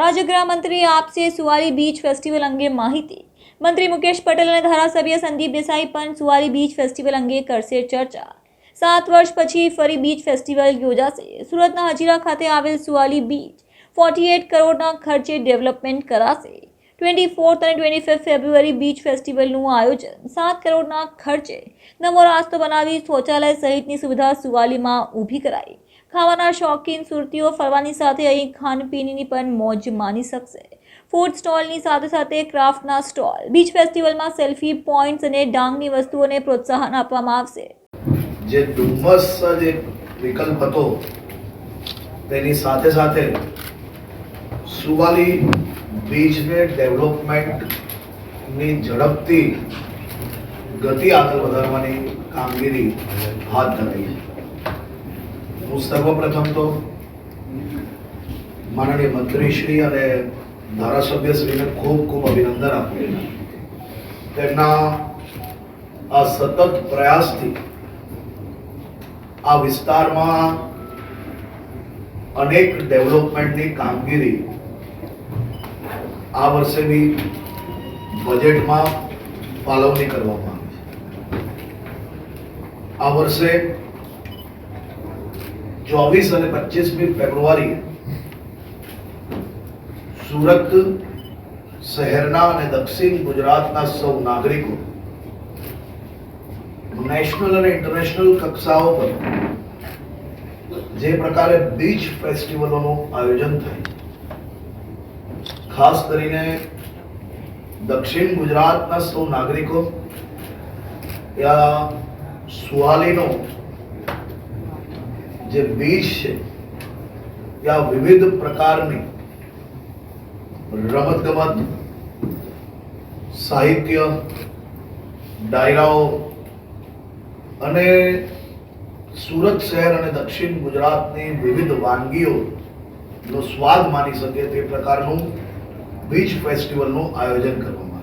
રાજ્ય ગૃહમંત્રી આપશે સુવારી બીચ ફેસ્ટિવલ અંગે માહિતી. મંત્રી મુકેશ પટેલ અને ધારાસભ્ય સંદીપ દેસાઈ પણ સુવારી બીચ ફેસ્ટિવલ અંગે કરશે ચર્ચા. સાત વર્ષ પછી ફરી બીચ ફેસ્ટિવલ યોજાશે. સુરતના હજીરા ખાતે આવેલ સુવાલી બીચ ફોર્ટી એટ કરોડના ખર્ચે ડેવલપમેન્ટ કરાશે. ટ્વેન્ટી ફોર્થ અને ટ્વેન્ટી ફિફ્થ ફેબ્રુઆરી બીચ ફેસ્ટિવલનું આયોજન. સાત કરોડના ખર્ચે નવો રાસ્તો બનાવી શૌચાલય સહિતની સુવિધા સુવાલીમાં ઊભી કરાઈ. ખાવાના શોખીન સુરતીઓ ફરવાની સાથે અહીં ખાનપીણીની પણ મોજ માણી શકશે. ફૂડ સ્ટોલની સાથે સાથે ક્રાફ્ટના સ્ટોલ બીચ ફેસ્ટિવલમાં સેલ્ફી પોઈન્ટ્સ અને ડાંગની વસ્તુઓને પ્રોત્સાહન આપવામાં આવશે. જે ડુમસ જે વિકલ્પ હતો, તેની સાથે સાથે સુવાલી બીચને ડેવલપમેન્ટની ઝડપથી ગતિ આગળ વધારવાની કામગીરી હાથ ધરાઈ છે. હું સર્વપ્રથમ તો માનનીય મંત્રીશ્રી અને ધારાસભ્યશ્રીને ખૂબ ખૂબ અભિનંદન આપું તેમના આ સતત પ્રયાસથી આ વિસ્તારમાં અનેક ડેવલપમેન્ટની કામગીરી આ વર્ષે બી બજેટમાં ફાળવણી કરવામાં આવી આ વર્ષે ચોવીસ અને પચીસમી ફેબ્રુઆરી સુરત શહેરના અને દક્ષિણ ગુજરાતના સૌ નાગરિકો નેશનલ અને ઇન્ટરનેશનલ કક્ષાઓ પર જે પ્રકારે બીચ ફેસ્ટિવલોનું આયોજન થાય ખાસ કરીને દક્ષિણ ગુજરાતના સૌ નાગરિકો ત્યાં સુવાલીનો જે બીજ છે ત્યાં વિવિધ પ્રકારની રમતગમત, સાહિત્ય, ડાયરાઓ અને સુરત શહેર અને દક્ષિણ ગુજરાતની વિવિધ વાનગીઓનો સ્વાદ માની શકે તે પ્રકારનું બીચ ફેસ્ટિવલનું આયોજન કરવામાં